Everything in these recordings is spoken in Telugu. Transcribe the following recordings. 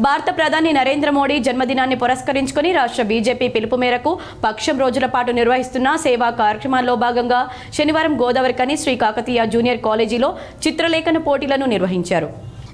భారత ప్రధాని నరేంద్ర మోడీ జన్మదినాన్ని పురస్కరించుకుని రాష్ట్ర బీజేపీ పిలుపు మేరకు పక్షం రోజుల పాటు నిర్వహిస్తున్న సేవా కార్యక్రమాల్లో భాగంగా శనివారం గోదావరికని శ్రీ కాకతీయ జూనియర్ కాలేజీలో చిత్రలేఖన పోటీలను నిర్వహించారు.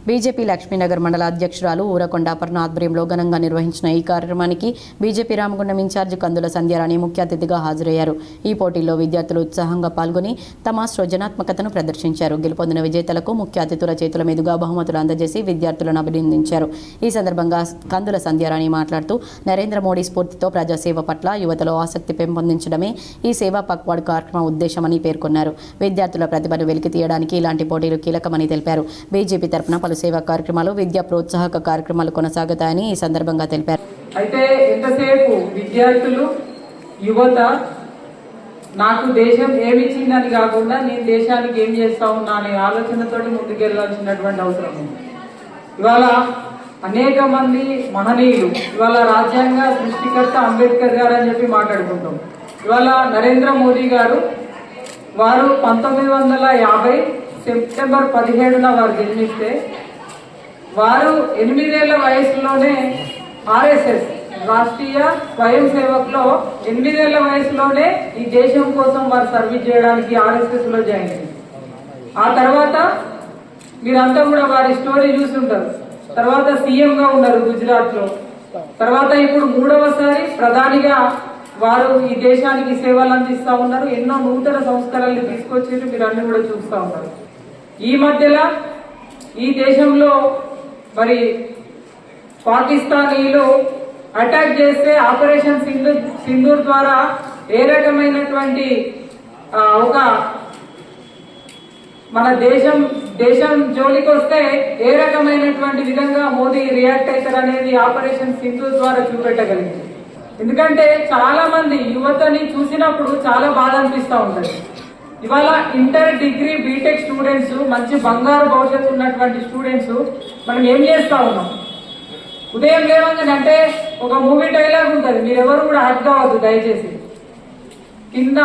బీజేపీ లక్ష్మీనగర్ మండల అధ్యక్షురాలు ఊరకొండ అపర్ణ ఆధ్వర్యంలో ఘనంగా నిర్వహించిన ఈ కార్యక్రమానికి BJP Ramagundam in charge Kandula Sandhyarani ముఖ్య అతిథిగా హాజరయ్యారు. ఈ పోటీల్లో విద్యార్థులు ఉత్సాహంగా పాల్గొని తమ సృజనాత్మకతను ప్రదర్శించారు. గెలుపొందిన విజేతలకు ముఖ్య అతిథుల చేతుల మీదుగా బహుమతులు అందజేసి విద్యార్థులను అభినందించారు. ఈ సందర్భంగా కందుల సంధ్యారాణి మాట్లాడుతూ నరేంద్ర మోడీ స్ఫూర్తితో ప్రజాసేవ పట్ల యువతలో ఆసక్తి పెంపొందించడమే ఈ సేవా పక్వాడ్ కార్యక్రమం ఉద్దేశమని పేర్కొన్నారు. విద్యార్థుల ప్రతిభను వెలికి తీయడానికి ఇలాంటి పోటీలు కీలకమని తెలిపారు. బీజేపీ తరఫున పలు సేవా కార్యక్రమాలు విద్యా ప్రోత్సాహక కార్యక్రమాలు కొనసాగుతాయని ఈ సందర్భంగా తెలిపారు. అయితే ఎంతసేపు విద్యార్థులు యువత నాకు దేశం ఏమి ఇచ్చిందని కాకుండా నేను దేశానికి ఏం చేస్తా ఉన్నా అనే ఆలోచనతోటి ముందుకెళ్ళాల్సినటువంటి అవసరం ఉంది. ఇవాళ అనేక మంది మహనీయులు ఇవాళ రాజ్యాంగ సృష్టికర్త అంబేద్కర్ గారు అని చెప్పి మాట్లాడుకుంటాం. ఇవాళ నరేంద్ర మోదీ గారు వారు పంతొమ్మిది వందల యాభై సెప్టెంబర్ పదిహేడున వారు జన్మిస్తే వారు ఎనిమిదేళ్ళ వయసులోనే ఆర్ఎస్ఎస్ రాష్ట్రీయ స్వయం సేవక్లో ఎనిమిదేళ్ళ వయసులోనే ఈ దేశం కోసం వారు సర్వీస్ చేయడానికి ఆర్ఎస్ఎస్లో జాయిన్ అయ్యారు. ఆ తర్వాత మీరంతా కూడా వారి స్టోరీ చూసుంటారు తర్వాత సీఎం గా ఉన్నారు గుజరాత్లో తర్వాత ఇప్పుడు మూడవసారి ప్రధానిగా వారు ఈ దేశానికి సేవలు అందిస్తా ఉన్నారు. ఎన్నో నూతన సంస్కరణలు తీసుకొచ్చి మీరు అన్ని కూడా చూస్తా ఉన్నారు. ఈ మధ్యలో ఈ దేశంలో మరి పాకిస్తానీలు అటాక్ చేస్తే ఆపరేషన్ సింధు సింధూర్ ద్వారా ఏ రకమైనటువంటి ఒక మన దేశం దేశం జోలికి వస్తే ఏ రకమైనటువంటి విధంగా మోదీ రియాక్ట్ అవుతారు అనేది ఆపరేషన్ సింధు ద్వారా చూపెట్టగలిగింది. ఎందుకంటే చాలా మంది యువతని చూసినప్పుడు చాలా బాధ అనిపిస్తూ ఉంటుంది. ఇవాళ ఇంటర్ డిగ్రీ బీటెక్ స్టూడెంట్స్ మంచి బంగారు భవిష్యత్తు ఉన్నటువంటి స్టూడెంట్స్ మనం ఏం చేస్తా ఉన్నాం? ఉదయం లేవంగానే అంటే ఒక మూవీ డైలాగ్ ఉంటది. మీరెవరు కూడా హట్ కావద్దు దయచేసి. కింద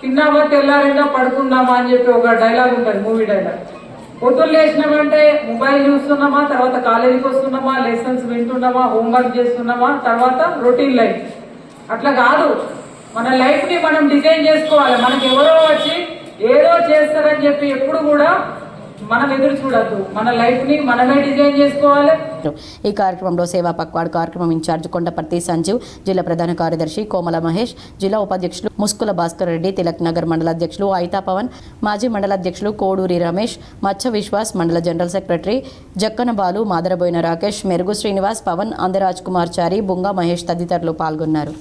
కింద తెల్లారిందా పడుకుందామా అని చెప్పి ఒక డైలాగ్ ఉంటుంది మూవీ డైలాగ్ పొద్దున్న లేచినామంటే మొబైల్ చూస్తున్నామా తర్వాత కాలేజీకి వస్తున్నామా లెసన్స్ వింటున్నామా హోంవర్క్ చేస్తున్నామా తర్వాత రొటీన్ లైఫ్ అట్లా కాదు. మన లైఫ్ని మనం డిజైన్ చేసుకోవాలి. మనకి ఎవరో వచ్చి ఏదో చేస్తారని చెప్పి ఎప్పుడు కూడా మనం ఎదురు చూడద్దు. మన మనమే డిజైన్ చేసుకోవాలి. ఈ కార్యక్రమంలో సేవా పక్వాడ్ కార్యక్రమం ఇన్ఛార్జ్ కొండపర్తి సంజీవ్ జిల్లా ప్రధాన కార్యదర్శి కోమల మహేష్ జిల్లా ఉపాధ్యక్షులు ముస్కుల భాస్కర్ రెడ్డి తిలక్ నగర్ మండల అధ్యక్షులు ఐతా పవన్ మాజీ మండల అధ్యక్షులు కోడూరి రమేష్ మచ్చ విశ్వాస్ మండల జనరల్ సెక్రటరీ జక్కన బాలు మాదరబోయిన రాకేష్ మెరుగు శ్రీనివాస్ పవన్ అందరాజ్ కుమార్ చారి బుంగా మహేష్ తదితరులు పాల్గొన్నారు.